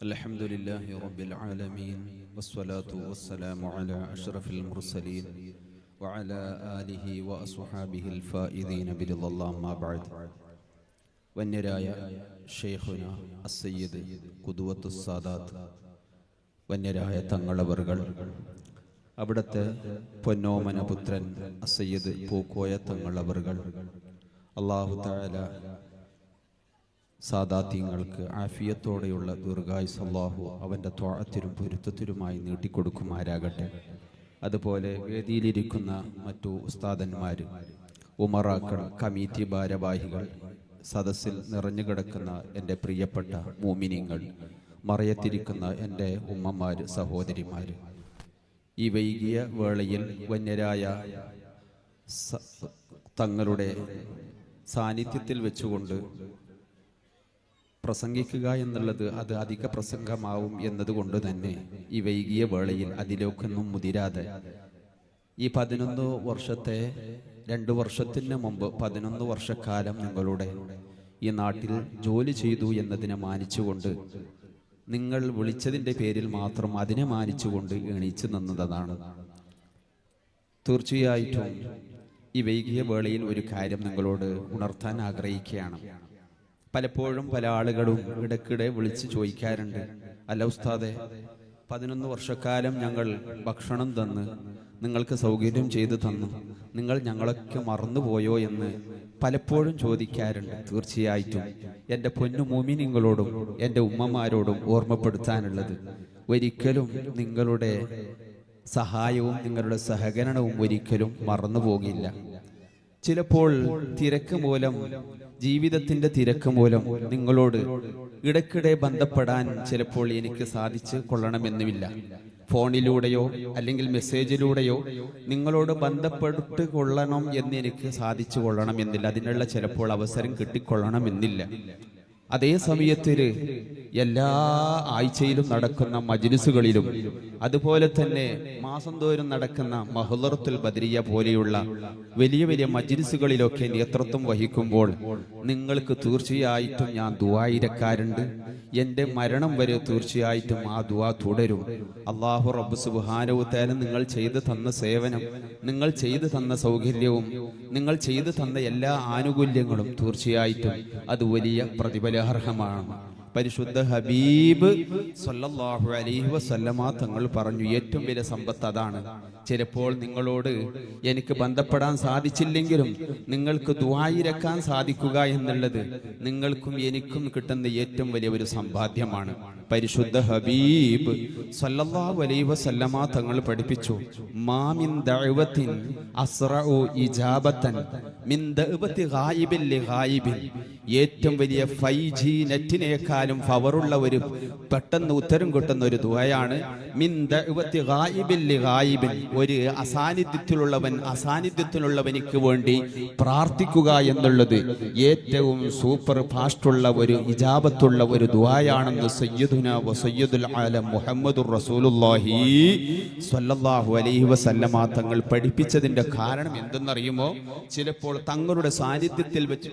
الحمد لله رب العالمين والصلاة والسلام على أشرف المرسلين وعلى آله وأصحابه الفائزين برضا الله ما بعد വന്യരായ ഷെയ്ഖുന അസയ്യദ് കുതുവത്തു സാദാത്ത് വന്യരായ തങ്ങളവറുകൾ അവിടുത്തെ പൊന്നോമന പുത്രൻ അസയ്യദ് പൂക്കോയ തങ്ങളവറുകൾ അള്ളാഹു താല സാദാത്യങ്ങൾക്ക് ആഫിയത്തോടെയുള്ള ദുർഗായ് സല്ലാഹു അവന്റെ തോഴത്തിനും പൊരുത്തത്തിലുമായി നീട്ടിക്കൊടുക്കുമാരാകട്ടെ അതുപോലെ വേദിയിലിരിക്കുന്ന മറ്റു ഉസ്താദന്മാർ ഉമറാക്കൾ കമ്മിറ്റി ഭാരവാഹികൾ സദസ്സിൽ നിറഞ്ഞുകിടക്കുന്ന എന്റെ പ്രിയപ്പെട്ട മൂമിനിങ്ങൾ മറയത്തിരിക്കുന്ന എന്റെ ഉമ്മമാർ സഹോദരിമാർ. ഈ വൈകിയ വേളയിൽ വന്യരായ തങ്ങളുടെ സാന്നിധ്യത്തിൽ വെച്ചുകൊണ്ട് പ്രസംഗിക്കുക എന്നുള്ളത് അത് അധിക പ്രസംഗമാവും എന്നതുകൊണ്ട് തന്നെ ഈ വൈകിയ വേളയിൽ അതിലേക്കൊന്നും മുതിരാതെ. ഈ പതിനൊന്ന് വർഷത്തെ രണ്ടു വർഷത്തിന് മുമ്പ് പതിനൊന്ന് വർഷക്കാലം നിങ്ങളുടെ ഈ നാട്ടിൽ ജോലി ചെയ്തു എന്നതിനെ മാനിച്ചുകൊണ്ട് നിങ്ങൾ വിളിച്ചതിന്റെ പേരിൽ മാത്രം അതിനെ മാനിച്ചുകൊണ്ട് എണീച്ചു നിന്നതാണ്. തീർച്ചയായിട്ടും ഈ വൈകിയ വേളയിൽ ഒരു കാര്യം നിങ്ങളോട് ഉണർത്താൻ ആഗ്രഹിക്കുകയാണ്. പലപ്പോഴും പല ആളുകളും ഇടയ്ക്കിടെ വിളിച്ച് ചോദിക്കാറുണ്ട്. അല്ല ഉസ്താദെ പതിനൊന്ന് വർഷക്കാലം ഞങ്ങൾ ഭക്ഷണം തന്ന് നിങ്ങൾക്ക് സൗകര്യം ചെയ്തു തന്നു. നിങ്ങൾ ഞങ്ങളൊക്കെ മറന്നുപോയോ എന്ന് പലപ്പോഴും ചോദിക്കാറുണ്ട്. തീർച്ചയായിട്ടും എന്റെ പൊന്നു മോമിനിങ്ങളോടും എന്റെ ഉമ്മമാരോടും ഓർമ്മപ്പെടുത്താനുള്ളത്. ഒരിക്കലും നിങ്ങളുടെ സഹായവും നിങ്ങളുടെ സഹകരണവും ഒരിക്കലും മറന്നു പോകില്ല ചിലപ്പോൾ തിരക്ക് മൂലം ജീവിതത്തിന്റെ തിരക്ക് മൂലം നിങ്ങളോട് ഇടയ്ക്കിടെ ബന്ധപ്പെടാൻ ചിലപ്പോൾ എനിക്ക് സാധിച്ചു കൊള്ളണമെന്നുമില്ല. ഫോണിലൂടെയോ അല്ലെങ്കിൽ മെസ്സേജിലൂടെയോ നിങ്ങളോട് ബന്ധപ്പെട്ട് കൊള്ളണം എന്ന് എനിക്ക് സാധിച്ചു കൊള്ളണമെന്നില്ല അതിനുള്ള ചിലപ്പോൾ അവസരം കിട്ടിക്കൊള്ളണമെന്നില്ല അതേ സമയത്തിൽ എല്ലാ ആഴ്ചയിലും നടക്കുന്ന മജ്ലിസുകളിലും അതുപോലെ തന്നെ മാസം തോറും നടക്കുന്ന മഹുലറത്തുൽ ബദരിയ പോലെയുള്ള വലിയ വലിയ മജ്ലിസുകളിലൊക്കെ നേതൃത്വം വഹിക്കുമ്പോൾ നിങ്ങൾക്ക് തീർച്ചയായിട്ടും ഞാൻ ദുവായിരക്കാരുണ്ട് എന്റെ മരണം വരെ തീർച്ചയായിട്ടും ആ ദുവാ തുടരും. അള്ളാഹു റബ്ബ് സുബാനവു തേല നിങ്ങൾ ചെയ്തു തന്ന സേവനം നിങ്ങൾ ചെയ്തു തന്ന സൗകര്യവും നിങ്ങൾ ചെയ്തു തന്ന എല്ലാ ആനുകൂല്യങ്ങളും തീർച്ചയായിട്ടും അത് വലിയ പ്രതിഫലാർഹമാണ് പരിശുദ്ധ ഹബീബ് സല്ലല്ലാഹു അലൈഹി വസല്ലമ തങ്ങൾ പറഞ്ഞു ഏറ്റവും വലിയ സമ്പത്ത് അതാണ്. ചിലപ്പോൾ നിങ്ങളോട് എനിക്ക് ബന്ധപ്പെടാൻ സാധിച്ചില്ലെങ്കിലും നിങ്ങൾക്ക് ദുആയിരക്കാൻ സാധിക്കുക എന്നുള്ളത് നിങ്ങൾക്കും എനിക്കും കിട്ടുന്ന ഏറ്റവും വലിയ ഒരു സമ്പാദ്യമാണ്. പരിശുദ്ധ ഹബീബ് സല്ലല്ലാഹു അലൈഹി വസല്ലമ തങ്ങൾ പഠിപ്പിച്ചു മാമിൻ ദഅവത്തിൻ അസ്റഉ ഇജാബതൻ മിൻ ദഅവത്തി ഗായിബിൽ ലിഗായിബിൻ. ഏറ്റവും വലിയ ഫൈജി ജി നെറ്റിനേക്കാളും ഫവറുള്ള ഒരു പെട്ടെന്ന് ഉത്തരം കിട്ടുന്ന ഒരു ഗായിബിൻ ഒരു അസാന്നിധ്യത്തിലുള്ളവൻ അസാന്നിധ്യത്തിലുള്ളവനിക്ക് വേണ്ടി പ്രാർത്ഥിക്കുക എന്നുള്ളത് ഏറ്റവും സൂപ്പർ ഫാസ്റ്റുള്ള ഒരു ഇജാബത്തുള്ള ഒരു ദുആയാണെന്ന് സയ്യിദുന സയ്യിദുൽ ആലം മുഹമ്മദുർ റസൂലുള്ളാഹി സ്വല്ലല്ലാഹു അലൈഹി വസല്ലമ തങ്ങൾ പഠിപ്പിച്ചതിന്റെ കാരണം എന്തെന്നറിയുമോ? ചിലപ്പോൾ തങ്ങളുടെ സാന്നിധ്യത്തിൽ വെച്ച്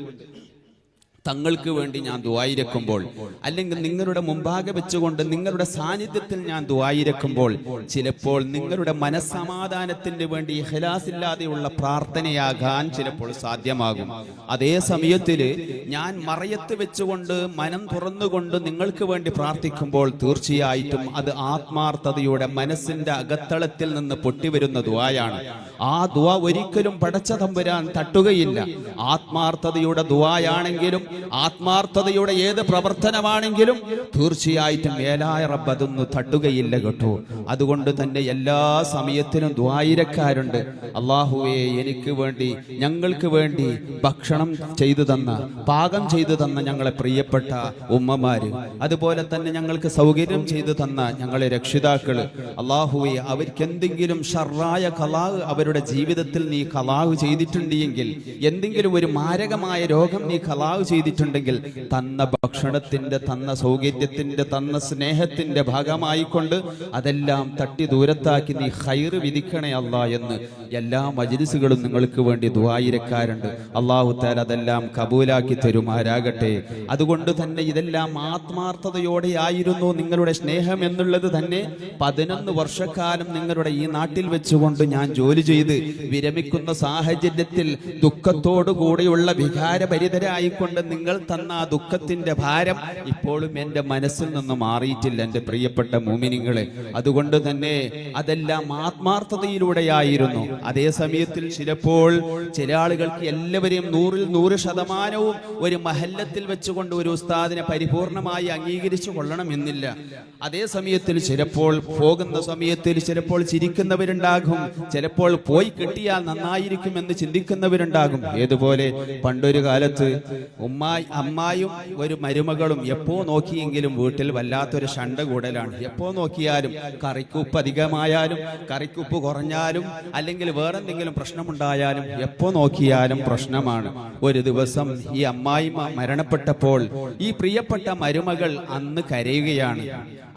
തങ്ങൾക്ക് വേണ്ടി ഞാൻ ദുവായിരക്കുമ്പോൾ അല്ലെങ്കിൽ നിങ്ങളുടെ മുമ്പാകെ വെച്ചുകൊണ്ട് നിങ്ങളുടെ സാന്നിധ്യത്തിൽ ഞാൻ ദുവായിരക്കുമ്പോൾ ചിലപ്പോൾ നിങ്ങളുടെ മനസ്സമാധാനത്തിന് വേണ്ടി ഇഹലാസില്ലാതെയുള്ള പ്രാർത്ഥനയാകാൻ ചിലപ്പോൾ സാധ്യമാകും. അതേ സമയത്തിൽ ഞാൻ മറയത്ത് വെച്ചുകൊണ്ട് മനം തുറന്നുകൊണ്ട് നിങ്ങൾക്ക് വേണ്ടി പ്രാർത്ഥിക്കുമ്പോൾ തീർച്ചയായിട്ടും അത് ആത്മാർത്ഥതയുടെ മനസ്സിന്റെ അകത്തളത്തിൽ നിന്ന് പൊട്ടിവരുന്ന ദുവായാണ് ആ ദുവ ഒരിക്കലും പടച്ച തമ്പുരാൻ തട്ടുകയില്ല. ആത്മാർത്ഥതയുടെ ദുവായാണെങ്കിലും ആത്മാർത്ഥതയുടെ ഏത് പ്രവർത്തനമാണെങ്കിലും തീർച്ചയായിട്ടും മേലായ റബ്ബ് അതൊന്ന് തട്ടുകയില്ല കേട്ടോ. അതുകൊണ്ട് തന്നെ എല്ലാ സമയത്തിനും ദ്വായിരക്കാരുണ്ട്. അള്ളാഹുവെ എനിക്ക് വേണ്ടി ഞങ്ങൾക്ക് വേണ്ടി ഭക്ഷണം ചെയ്തു തന്ന പാകം ചെയ്തു തന്ന ഞങ്ങളെ പ്രിയപ്പെട്ട ഉമ്മമാര്. അതുപോലെ തന്നെ ഞങ്ങൾക്ക് സൗകര്യം ചെയ്തു തന്ന ഞങ്ങളെ രക്ഷിതാക്കൾ അള്ളാഹുവെ അവർക്ക് എന്തെങ്കിലും ഷർറായ കലാഹ് അവരുടെ ജീവിതത്തിൽ നീ കലാഹ് ചെയ്തിട്ടുണ്ടെങ്കിൽ എന്തെങ്കിലും ഒരു മാരകമായ രോഗം നീ കലാഹ് ചെയ്തിട്ടുണ്ടെങ്കിൽ ചെയ്തിട്ടുണ്ടെങ്കിൽ തന്ന ഭക്ഷണത്തിന്റെ തന്ന സൗകര്യത്തിന്റെ തന്ന സ്നേഹത്തിന്റെ ഭാഗമായിക്കൊണ്ട് അതെല്ലാം തട്ടി ദൂരത്താക്കി നീ ഹൈർ വിധിക്കണേ അല്ല എന്ന് എല്ലാ മജിലിസുകളും നിങ്ങൾക്ക് വേണ്ടി ദുവായിരക്കാരുണ്ട് അള്ളാഹു താൽ അതെല്ലാം കബൂലാക്കി തരുമാരാകട്ടെ അതുകൊണ്ട് തന്നെ ഇതെല്ലാം ആത്മാർത്ഥതയോടെ ആയിരുന്നു നിങ്ങളുടെ സ്നേഹം എന്നുള്ളത് തന്നെ പതിനൊന്ന് വർഷക്കാലം നിങ്ങളുടെ ഈ നാട്ടിൽ വെച്ചുകൊണ്ട് ഞാൻ ജോലി ചെയ്ത് വിരമിക്കുന്ന സാഹചര്യത്തിൽ ദുഃഖത്തോടു കൂടിയുള്ള വികാരഭരിതരായിക്കൊണ്ട് നിങ്ങൾ തന്ന ആ ദുഃഖത്തിന്റെ ഭാരം ഇപ്പോഴും എന്റെ മനസ്സിൽ നിന്ന് മാറിയിട്ടില്ല എന്റെ പ്രിയപ്പെട്ട മോമിനിങ്ങളെ. അതുകൊണ്ട് തന്നെ അതെല്ലാം ആത്മാർത്ഥതയിലൂടെയായിരുന്നു. അതേ സമയത്തിൽ ചിലപ്പോൾ ചില ആളുകൾക്ക് എല്ലാവരെയും നൂറിൽ നൂറ് ശതമാനവും ഒരു മഹല്ലത്തിൽ വെച്ചുകൊണ്ട് ഒരു ഉസ്താദിനെ പരിപൂർണമായി അംഗീകരിച്ചു കൊള്ളണം എന്നില്ല. അതേ സമയത്തിൽ ചിലപ്പോൾ പോകുന്ന സമയത്തിൽ ചിലപ്പോൾ ചിരിക്കുന്നവരുണ്ടാകും. ചിലപ്പോൾ പോയി കിട്ടിയാൽ നന്നായിരിക്കും എന്ന് ചിന്തിക്കുന്നവരുണ്ടാകും. ഏതുപോലെ പണ്ടൊരു കാലത്ത് ഉമ്മായി അമ്മായും ഒരു മരുമകളും എപ്പോ നോക്കിയെങ്കിലും വീട്ടിൽ വല്ലാത്തൊരു ഷണ്ട കൂടലാണ്. എപ്പോ നോക്കിയാലും കറിക്കുപ്പ് അധികമായാലും കറിക്കുപ്പ് കുറഞ്ഞാലും അല്ലെങ്കിൽ വേറെന്തെങ്കിലും പ്രശ്നമുണ്ടായാലും എപ്പോ നോക്കിയാലും പ്രശ്നമാണ്. ഒരു ദിവസം ഈ അമ്മായിമ്മ മരണപ്പെട്ടപ്പോൾ ഈ പ്രിയപ്പെട്ട മരുമകൾ അന്ന് കരയുകയാണ്.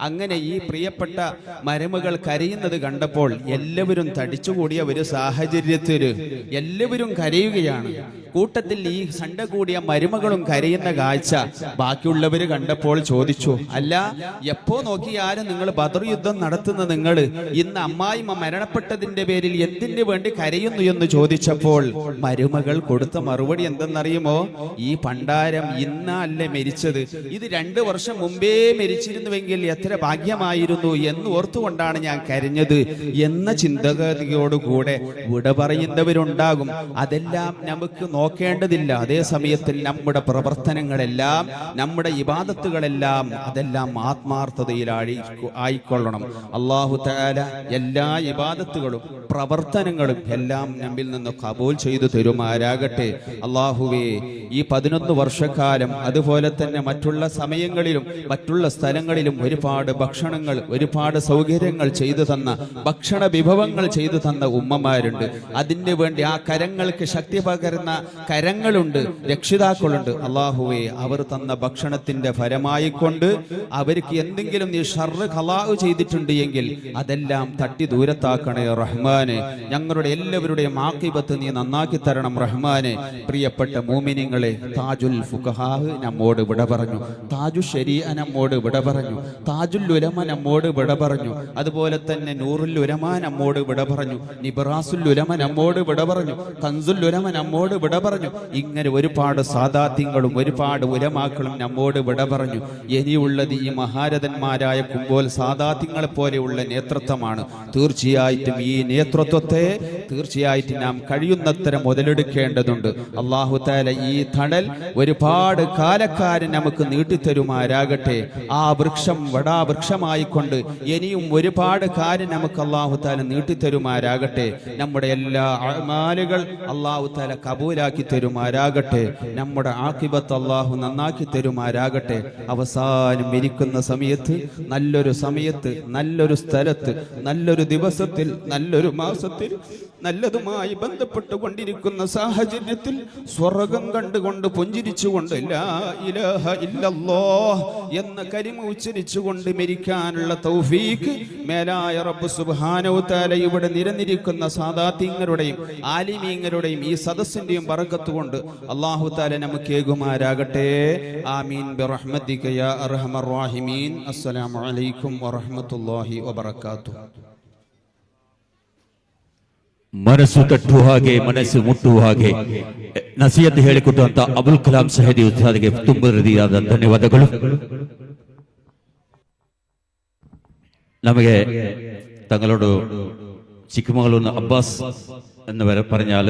അങ്ങനെ ഈ പ്രിയപ്പെട്ട മരുമകൾ കരയുന്നത് കണ്ടപ്പോൾ എല്ലാവരും തടിച്ചുകൂടിയ ഒരു സാഹചര്യത്തിൽ എല്ലാവരും കരയുകയാണ്. കൂട്ടത്തിൽ ഈ സണ്ട കൂടിയ മരുമകളും കരയുന്ന കാഴ്ച ബാക്കിയുള്ളവർ കണ്ടപ്പോൾ ചോദിച്ചു അല്ല എപ്പോ നോക്കിയാലും നിങ്ങൾ ബദർ യുദ്ധം നടത്തുന്ന നിങ്ങൾ ഇന്ന് അമ്മായിമ്മ മരണപ്പെട്ടതിന്റെ പേരിൽ എന്തിനു വേണ്ടി കരയുന്നു എന്ന് ചോദിച്ചപ്പോൾ മരുമകൾ കൊടുത്ത മറുപടി എന്തെന്നറിയുമോ? ഈ പണ്ടാരം ഇന്നല്ലേ മരിച്ചത്. ഇത് രണ്ടു വർഷം മുമ്പേ മരിച്ചിരുന്നുവെങ്കിൽ എത്ര ഭാഗ്യമായിരുന്നു എന്ന് ഓർത്തുകൊണ്ടാണ് ഞാൻ കരഞ്ഞത് എന്ന ചിന്തഗതിയോടുകൂടെ വിട പറയുന്നവരുണ്ടാകും. അതെല്ലാം നമുക്ക് നോക്കേണ്ടതില്ല. അതേ സമയത്തിൽ നമ്മുടെ പ്രവർത്തനങ്ങളെല്ലാം നമ്മുടെ ഇബാദത്തുകളെല്ലാം അതെല്ലാം ആത്മാർത്ഥതയിൽ ആയിക്കൊള്ളണം. അള്ളാഹു തആല എല്ലാ ഇബാദത്തുകളും പ്രവർത്തനങ്ങളും എല്ലാം നമ്മിൽ നിന്ന് കബൂൽ ചെയ്തു തരുമാരാകട്ടെ അള്ളാഹുവേ ഈ പതിനൊന്ന് വർഷക്കാലം അതുപോലെ തന്നെ മറ്റുള്ള സമയങ്ങളിലും മറ്റുള്ള സ്ഥലങ്ങളിലും ഒരുപാട് ഭക്ഷണങ്ങൾ ഒരുപാട് സൗകര്യങ്ങൾ ചെയ്തു തന്ന ഭക്ഷണ വിഭവങ്ങൾ ചെയ്തു തന്ന ഉമ്മമാരുണ്ട്. അതിന് വേണ്ടി ആ കരങ്ങൾക്ക് ശക്തി പകരുന്ന കരങ്ങളുണ്ട് രക്ഷിതാക്കളുണ്ട്. അള്ളാഹുവേ അവർ തന്ന ഭക്ഷണത്തിന്റെ ഫലമായി കൊണ്ട് അവർക്ക് എന്തെങ്കിലും നീ ഷർറ് ഖലാവ് ചെയ്തിട്ടുണ്ട് എങ്കിൽ അതെല്ലാം തട്ടി ദൂരത്താക്കണേ റഹ്മാനെ. ഞങ്ങളുടെ എല്ലാവരുടെയും ആക്കിപത്ത് നീ നന്നാക്കി തരണം റഹ്മാനെ. പ്രിയപ്പെട്ട മൂമിനിങ്ങളെ താജുൽ ഫുഖഹാഹ് നമ്മോട് വിട പറഞ്ഞു. താജു ഷരീഅ നമ്മോട് വിട പറഞ്ഞു. താജുൽ ഉലമ നമ്മോട് വിട പറഞ്ഞു. അതുപോലെ തന്നെ നൂറുൽ ഉലമ നമ്മോട് വിട പറഞ്ഞു. നിബറാസുൽ ഉലമ നമ്മോട് വിട പറഞ്ഞു. കൻസുൽ ഉലമ നമ്മോട് വിട പറഞ്ഞു. ഇങ്ങനെ ഒരുപാട് സാദാത്യങ്ങളും ഒരുപാട് ഉരമാക്കളും നമ്മോട് വിട പറഞ്ഞു. ഇനിയുള്ളത് ഈ മഹാരഥന്മാരായ കുമ്പോൽ സാദാത്യങ്ങളെ പോലെയുള്ള നേതൃത്വമാണ്. തീർച്ചയായിട്ടും ഈ നേതൃത്വത്തെ തീർച്ചയായിട്ടും നാം കഴിയുന്നത്ര മുതലെടുക്കേണ്ടതുണ്ട്. അള്ളാഹു താല ഈ തണൽ ഒരുപാട് കാലക്കാരൻ നമുക്ക് നീട്ടിത്തരുമാരാകട്ടെ ആ വൃക്ഷം വടാവൃക്ഷമായിക്കൊണ്ട് ഇനിയും ഒരുപാട് കാര്യം നമുക്ക് അള്ളാഹു താല നീട്ടിത്തരുമാരാകട്ടെ നമ്മുടെ എല്ലാ അമാലുകൾ അള്ളാഹു താല കബൂലാക്കി തരുമാരാകട്ടെ നമ്മുടെ ആക്കിബത്ത് അള്ളാഹു നന്നാക്കി തരുമാരാകട്ടെ. അവസാനം ഇരിക്കുന്ന സമയത്ത് നല്ലൊരു സമയത്ത് നല്ലൊരു സ്ഥലത്ത് നല്ലൊരു ദിവസത്തിൽ നല്ലൊരു മാസത്തിൽ നല്ലതുമായി ബന്ധപ്പെട്ടുകൊണ്ടിരിക്കുന്ന സാഹചര്യത്തിൽ സ്വർഗം കണ്ടുകൊണ്ട് പുഞ്ചിരിച്ചുകൊണ്ട് ഇലാഹ എന്ന കരിമ ഉച്ചരിച്ചുകൊണ്ട് മരിക്കാനുള്ള തൗഫീക്ക് മേലായ റബ്ബ് സുബ്ഹാനഹു താല ഇവിടെ നിരന്നിരിക്കുന്ന സാദാത്യങ്ങളുടെയും ആലിമീങ്ങളുടെയും ഈ സദസ്സിന്റെയും പറക്കത്തുകൊണ്ട് അള്ളാഹു താല നമുക്ക് നൽകുമാരാകട്ടെ ആമീൻ. യാ അസ്സലാമു അലൈക്കും വറഹ്മത്തുള്ളാഹി വബറകാതു ಮನಸ್ಸು ತಟ್ಟುವ ಹಾಗೆ ಮನಸ್ಸು ಮುಟ್ಟುವ ಹಾಗೆ ನಸಿಯತ್ ಹೇಳಿಕೊಟ್ಟಂತ ಅಬುಲ್ ಕಲಾಂ ಸಹದಿ ಉತ್ಸಾದಿಗೆ ತುಂಬ ಧನ್ಯವಾದಗಳು ನಮಗೆ തങ്ങളോട് ചിക്കുമകളൊന്ന് അബ്ബാസ് എന്ന് പറഞ്ഞാൽ